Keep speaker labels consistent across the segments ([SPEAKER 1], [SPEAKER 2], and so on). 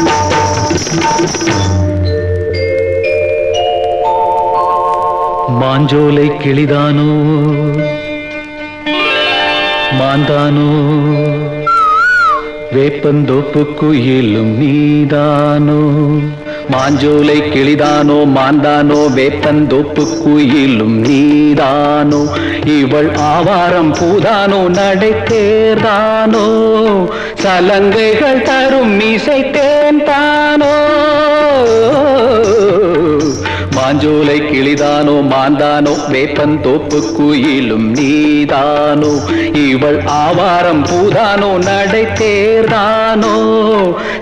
[SPEAKER 1] Thank Manjolai கிளிதானோ? மாந்தானோ? வேப்பந்தோப்பு குயிலும் நீதானோ? Manjolai கிளிதானோ மாந்தானோ வேப்பந்தோப்பு குயிலும் நீதானோ இவள் ஆவாரம் பூதானோ நடைத்தேர்தானோ சலங்கைகள் தரும் இசைத்தேன் தானோ. மாஞ்சோலை கிளிதானோ மாந்தானோ வேப்பன் தோப்பு குயிலும் நீதானோ இவள் ஆவாரம் பூதானோ நடை தேர்தானோ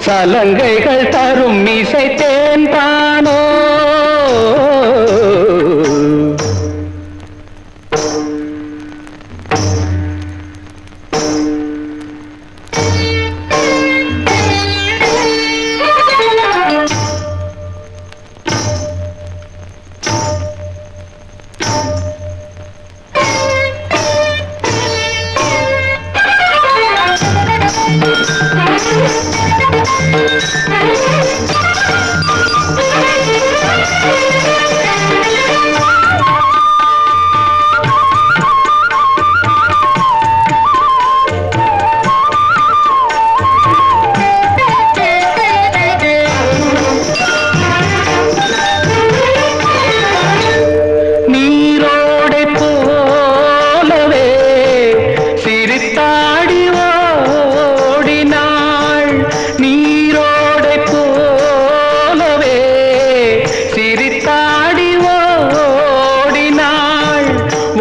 [SPEAKER 1] சலங்கைகள் தரும் இசை தேன் தானோ.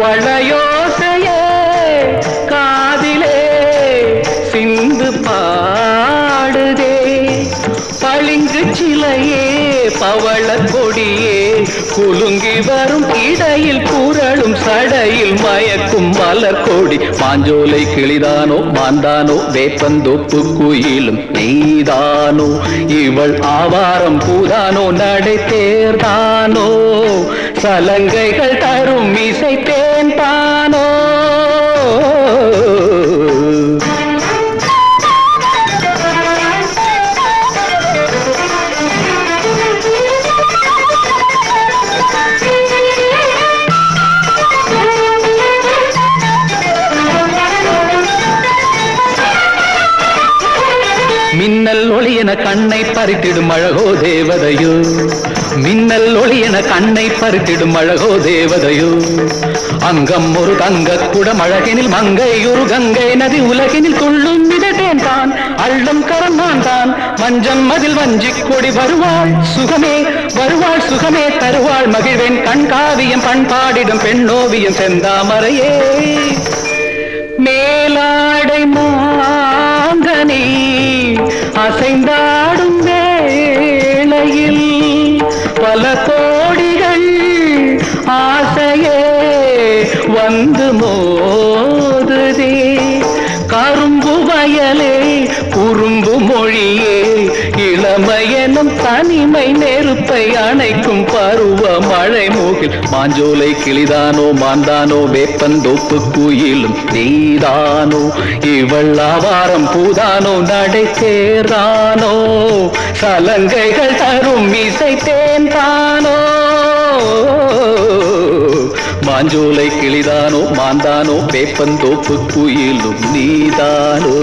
[SPEAKER 1] வளையோசையே காதிலே சிந்து பாடுதே. பளிங்கு சிலையே பவள கொடியே குலுங்கி வரும் இடையில் குரலும் சடையில் மயக்கும் மலர் கொடி. மாஞ்சோலை கிளிதானோ மாந்தானோ வேப்பந்தோப்பு குயிலும் நீதானோ இவள் ஆவாரம் பூதானோ நடை தேர்தானோ. சலங்கைகள் தரும் இசை தேன் மின்னல் ஒளி என கண்ணை பறித்திடும் அழகோ தேவதையோ. மின்னல் ஒளி என கண்ணை பறித்திடும் அழகோ தேவதையோ. அங்கம் ஒரு தங்க குடம் அழகினில் மங்கை ஒரு கங்கை நதி உலகினில் துள்ளும் மிதட்டேன் தான். அள்ளும் கரம் நான் தான். மஞ்சம் மதில் வஞ்சி கொடி வருவாள் சுகமே வருவாள் சுகமே தருவாள் மகிழ்வேன். கண் காவியம் பண்பாடிடும் பெண்ணோவியம் செந்தாமரையே. பல கோடிகள் ஆசையே வந்து மோதுதே. கரும்பு வயலே குறும்பு மொழியே. தினம் தனிமை நெருப்பை அணைக்கும் பருவ மழை மூகில். மாஞ்சோலை கிளிதானோ மாந்தானோ வேப்பன் தோப்பு குயிலும் நீதானோ இவள் ஆவாரம் பூதானோ நடை தேர்தானோ சலங்கைகள் தரும் இசை தேன் தானோ மாஞ்சோலை கிளிதானோ மாந்தானோ வேப்பந்தோப்பு குயிலும் நீதானோ.